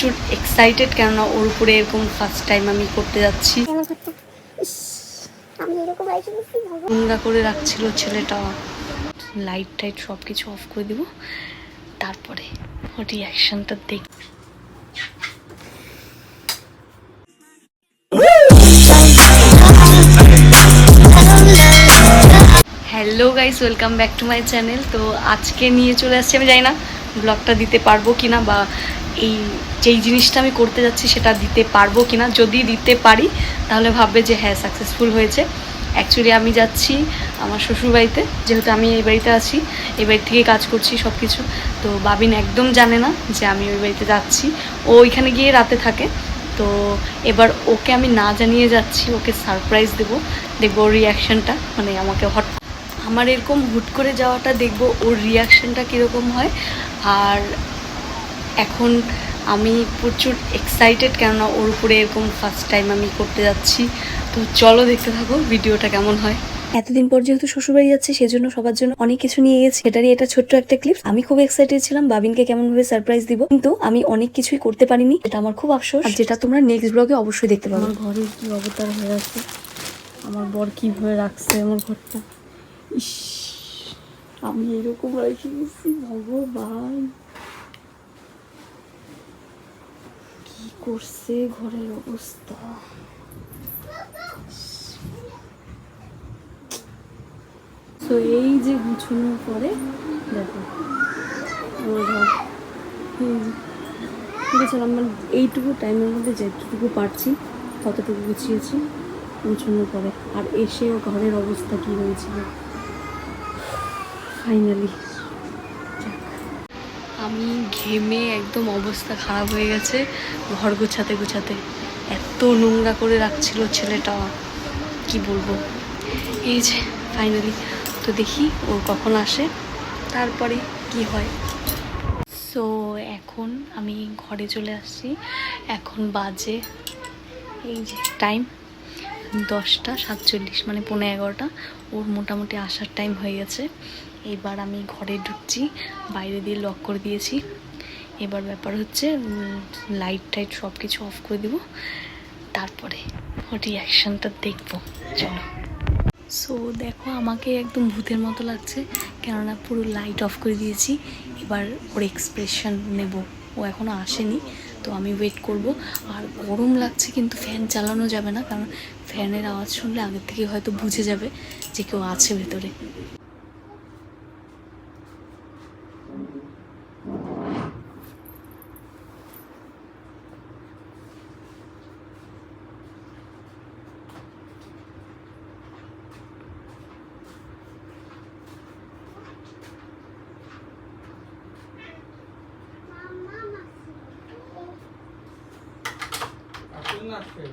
প্রচুর এক্সাইটেড কেননা ওর উপরে এরকম ফার্স্ট টাইম আমি করতে যাচ্ছি। নোংরা করে রাখছিল ছেলেটা। লাইট টাইট সব কিছু অফ করে দিব। তারপরে ওর রিয়াকশনটা দেখ hello guys welcome back to my channel তো আজকে নিয়ে চলে আসছি আমি জানি না ব্লগটা দিতে পারব কিনা বা এই যেই জিনিসটা আমি করতে যাচ্ছি সেটা দিতে পারব কিনা, যদি দিতে পারি, তাহলে ভাববে যে হ্যাঁ সাকসেসফুল হয়েছে। অ্যাকচুয়ালি আমি যাচ্ছি আমার শ্বশুরবাড়িতে, যেহেতু আমি এই বাড়িতে আছি, এই বাড়ি থেকে কাজ করছি সব কিছু তো বাবিন একদম জানে না যে আমি ওই বাড়িতে যাচ্ছি। ও ওইখানে গিয়ে রাতে থাকে। তো এবার ওকে আমি না জানিয়ে যাচ্ছি, ওকে সারপ্রাইজ দেবো, দেখব ওর রিয়াকশনটা মানে আমাকে হট আমার এরকম হুট করে যাওয়াটা দেখব ওর রিয়াকশনটা কীরকম হয়। আর এখন আমি প্রচুর এক্সাইটেড কেননা ওর উপরে এরকম ফার্স্ট টাইম আমি করতে যাচ্ছি। তো চলো দেখতে থাকো ভিডিওটা কেমন হয়। এতদিন পর যেহেতু শ্বশুরবাড়ি যাচ্ছে সেজন্য সবার জন্য অনেক কিছু নিয়ে গেছি। সেটারই এটা ছোট্ট একটা ক্লিপ আমি খুব এক্সাইটেড ছিলাম বাবিনকে কেমন ভাবে সারপ্রাইজ দিব। কিন্তু আমি অনেক কিছুই করতে পারিনি এটা আমার খুব আফসোস। আর যেটা তোমরা নেক্সট ব্লগে অবশ্যই দেখতে পাবে। আমার ঘরের কি অবতার হয়ে আছে? আমার বর কীভাবে রাখছে আমার ঘরটা? ইস আমি এরকম রেখে গেছি ভগবান। করছে ঘরের অবস্থা। তো এই যে গুছানোর পরে দেখো আমার যে। গুছালাম মানে এইটুকু টাইমের মধ্যে যেটুকু পারছি, ততটুকু গুছিয়েছি, গুছানোর পরে। আর এসেও ঘরের অবস্থা কী হয়েছিল? ফাইনালি আমি ঘেমে একদম অবস্থা খারাপ হয়ে গেছে, ঘর গোছাতে গোছাতে। এত নোংরা করে রাখছিল ছেলেটা, কি বলব? এই যে ফাইনালি তো দেখি ও কখন আসে, তারপরে কি হয়। সো এখন আমি ঘরে চলে আসছি, এখন বাজে, এই যে টাইম দশটা, সাতচল্লিশ মানে পনেরো এগারোটা। ওর মোটামুটি আসার টাইম হয়ে গেছে। এবার আমি ঘরে ঢুকছি, বাইরে দিয়ে লক করে দিয়েছি। এবার ব্যাপার হচ্ছে লাইট টাইট সব কিছু অফ করে দেবো। তারপরে ওর রিয়াকশানটা দেখব। চলো। সো দেখো, আমাকে একদম ভূতের মতো লাগছে। কেননা পুরো লাইট অফ করে দিয়েছি। এবার ওর এক্সপ্রেশন নেব। ও এখনও আসেনি। তো আমি ওয়েট করব। আর গরম লাগছে কিন্তু ফ্যান চালানো যাবে না, কারণ ফ্যানের আওয়াজ শুনলে আগের থেকে হয়তো বুঝে যাবে যে কেউ আছে ভেতরে। আসুন না আসবে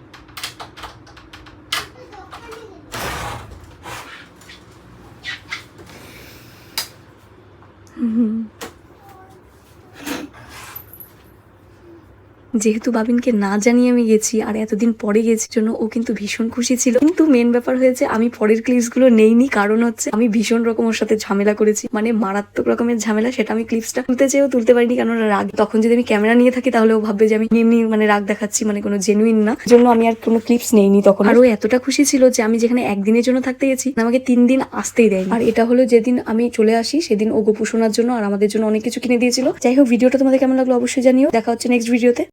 যেহেতু বাবিনকে না জানিয়ে আমি গেছি আর এতদিন পরে গেছি, জন্য ও কিন্তু ভীষণ খুশি ছিল। কিন্তু মেন ব্যাপার হয়েছে, আমি পরের ক্লিপস ক্লিপসগুলো নেইনি, কারণ হচ্ছে আমি ভীষণ রকম ওর সাথে ঝামেলা করেছি। মানে মারাত্মক রকমের ঝামেলা, সেটা আমি ক্লিপসটা তুলতে চেয়েও তুলতে পারিনি, কারণ রাগ তখন যদি আমি ক্যামেরা নিয়ে থাকি, তাহলে ও ভাববে যে আমি এমনি মানে রাগ দেখাচ্ছি মানে কোনো জেনুইন না। জন্য আমি আর কোনো ক্লিপস নেইনি তখন। আর ও এতটা খুশি ছিল যে আমি যেখানে একদিনের জন্য থাকতে গেছি, আমাকে তিন দিন আসতেই দেয় আর এটা হলো যেদিন আমি চলে আসি, সেদিন ও গোপু শোনার জন্য আর আমাদের জন্য অনেক কিছু কিনে দিয়েছিল। যাই হোক, ভিডিওটা তোমাদের কেমন লাগল অবশ্যই জানিও। দেখা হচ্ছে নেক্সট ভিডিওতে